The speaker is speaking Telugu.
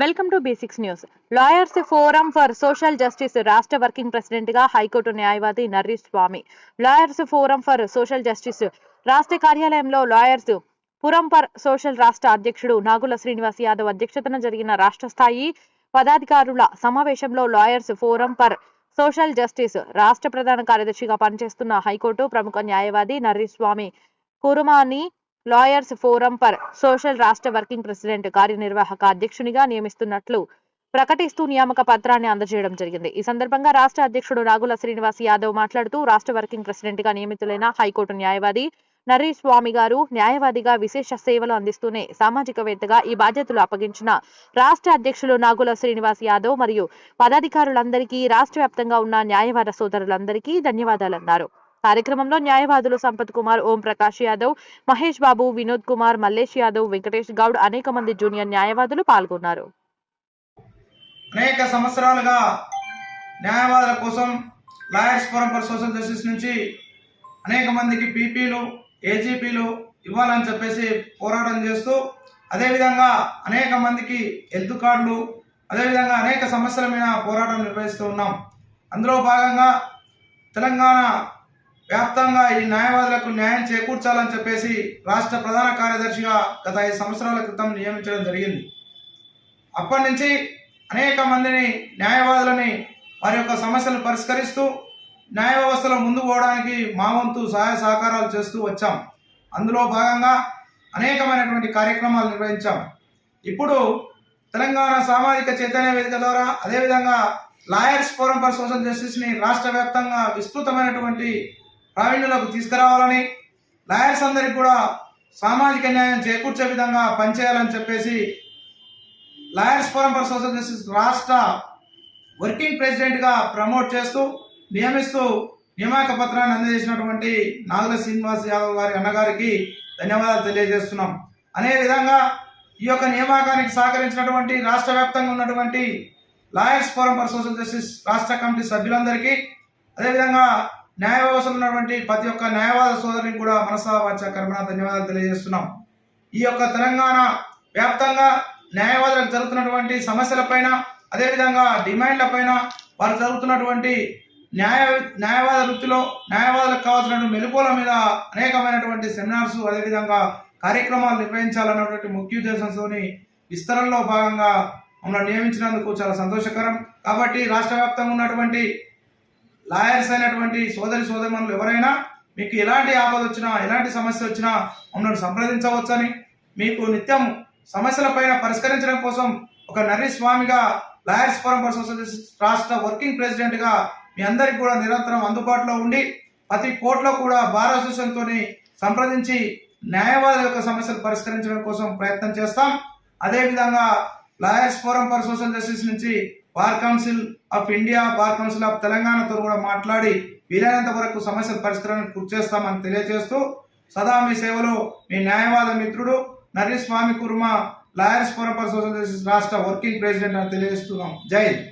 Welcome to basics news lawyers forum for social justice రాష్ట్ర వర్కింగ్ ప్రెసిడెంట్గా హైకోర్టు న్యాయవాది Narri Swamy lawyers forum for social justice రాష్ట్ర కార్యాలయంలో లాయర్స్ పురం ఫర్ సోషల్ రాష్ట్ర అధ్యక్షుడు నాగుల శ్రీనివాస్ యాదవ్ అధ్యక్షతన జరిగిన రాష్ట్ర స్థాయి పదాధికారుల సమావేశంలో lawyers forum for social justice రాష్ట్ర ప్రధాన కార్యదర్శిగా పనిచేస్తున్న హైకోర్టు ప్రముఖ న్యాయవాది నర్రి స్వామి కురుమాని లాయర్స్ ఫోరం ఫర్ సోషల్ రాష్ట్ర వర్కింగ్ ప్రెసిడెంట్ కార్యనిర్వాహక అధ్యక్షునిగా నియమిస్తున్నట్లు ప్రకటిస్తూ నియామక పత్రాన్ని అందజేయడం జరిగింది. ఈ సందర్భంగా రాష్ట్ర అధ్యక్షుడు నాగుల శ్రీనివాస్ యాదవ్ మాట్లాడుతూ రాష్ట్ర వర్కింగ్ ప్రెసిడెంట్గా నియమితులైన హైకోర్టు న్యాయవాది నరేష్ స్వామి గారు న్యాయవాదిగా విశేష సేవలు అందిస్తూనే సామాజికవేత్తగా ఈ బాధ్యతలు అప్పగించిన రాష్ట్ర అధ్యక్షులు నాగుల శ్రీనివాస్ యాదవ్ మరియు పదాధికారులందరికీ రాష్ట్ర వ్యాప్తంగా ఉన్న న్యాయవాద సోదరులందరికీ ధన్యవాదాలన్నారు. కార్యక్రమంలో న్యాయవాదులు సంపత్ కుమార్ ఓం ప్రకాష్ యాదవ్ మహేష్ బాబు వినోద్ కుమార్ మల్లేష్ యాదవ్ వెంకటేష్ గౌడ్ అనేక మంది జూనియర్ న్యాయవాదులు పాల్గొన్నారు. అనేక సంవత్సరాలుగా న్యాయవాదుల కోసం lawyers forum for social justice నుంచి అనేక మందికి పీపీలు ఏజీపీలు ఇవ్వాలని చెప్పేసి పోరాటం చేస్తూ అదేవిధంగా అనేక మందికి హెల్త్ కార్డులు అదేవిధంగా అనేక సమస్యల మీద పోరాటం నిర్వహిస్తూ ఉన్నాం. అందులో భాగంగా తెలంగాణ వ్యాప్తంగా ఈ న్యాయవాదులకు న్యాయం చేకూర్చాలని చెప్పేసి రాష్ట్ర ప్రధాన కార్యదర్శిగా గత ఐదు సంవత్సరాల క్రితం నియమించడం జరిగింది. అప్పటి నుంచి అనేక మందిని న్యాయవాదులని వారి యొక్క సమస్యలను పరిష్కరిస్తూ న్యాయ వ్యవస్థలో ముందు పోవడానికి మా వంతు సహాయ సహకారాలు చేస్తూ వచ్చాం. అందులో భాగంగా అనేకమైనటువంటి కార్యక్రమాలు నిర్వహించాం. ఇప్పుడు తెలంగాణ సామాజిక చైతన్య వేదిక ద్వారా అదేవిధంగా లాయర్స్ ఫోరం ఫర్ సోషల్ జస్టిస్ని రాష్ట్ర వ్యాప్తంగా విస్తృతమైనటువంటి ప్రావీణ్యులకు తీసుకురావాలని లాయర్స్ అందరికి కూడా సామాజిక న్యాయం చేకూర్చే విధంగా పనిచేయాలని చెప్పేసి lawyers forum for social justice రాష్ట్ర వర్కింగ్ ప్రెసిడెంట్గా ప్రమోట్ చేస్తూ నియమిస్తూ నియామక పత్రాన్ని అందజేసినటువంటి నాగుల శ్రీనివాస్ యాదవ్ గారి అన్నగారికి ధన్యవాదాలు తెలియజేస్తున్నాం. అదే విధంగా ఈ యొక్క నియామకానికి సహకరించినటువంటి రాష్ట్ర వ్యాప్తంగా ఉన్నటువంటి lawyers forum for social justice రాష్ట్ర కమిటీ సభ్యులందరికీ అదేవిధంగా న్యాయ వ్యవస్థలో ఉన్నటువంటి ప్రతి ఒక్క న్యాయవాద సోదరుని కూడా మనసా వాచ కర్మణ ధన్యవాదాలు తెలియజేస్తున్నాం. ఈ యొక్క తెలంగాణ వ్యాప్తంగా న్యాయవాదులకు జరుగుతున్నటువంటి సమస్యలపైన అదేవిధంగా డిమాండ్లపైన వారు జరుగుతున్నటువంటి న్యాయ న్యాయవాద వృత్తిలో న్యాయవాదులకు కావాల్సినటువంటి మెలుపుల మీద అనేకమైనటువంటి సెమినార్స్ అదేవిధంగా కార్యక్రమాలు నిర్వహించాలన్నటువంటి ముఖ్య ఉద్దేశంతోని విస్తరణలో భాగంగా మమ్మల్ని నియమించినందుకు చాలా సంతోషకరం. కాబట్టి రాష్ట్ర వ్యాప్తంగా ఉన్నటువంటి లాయర్స్ అయినటువంటి సోదరి సోదరులు ఎవరైనా మీకు ఎలాంటి ఆపద వచ్చినా ఎలాంటి సమస్య వచ్చినా మమ్మల్ని సంప్రదించవచ్చని మీకు నిత్యం సమస్యలపైన పరిష్కరించడం కోసం ఒక నర్రి స్వామిగా లాయర్స్ ఫోరం ఫర్ సోషల్ రాష్ట్ర వర్కింగ్ ప్రెసిడెంట్గా మీ అందరికి కూడా నిరంతరం అందుబాటులో ఉండి ప్రతి కోర్టులో కూడా బార్ అసోసియేషన్తో సంప్రదించి న్యాయవాదుల యొక్క సమస్యలు పరిష్కరించడం కోసం ప్రయత్నం చేస్తాం. అదేవిధంగా lawyers forum for social justice నుంచి bar council of India bar council of తెలంగాణతో కూడా మాట్లాడి వీలైనంత వరకు సమస్యల పరిష్కారానికి కృషి చేస్తామని తెలియజేస్తూ సదా మీ సేవలో మీ న్యాయవాద మిత్రుడు Nari Swamy Kurma lawyers forum for social justice రాష్ట్ర వర్కింగ్ ప్రెసిడెంట్ అని తెలియజేస్తున్నాం. జై హింద్.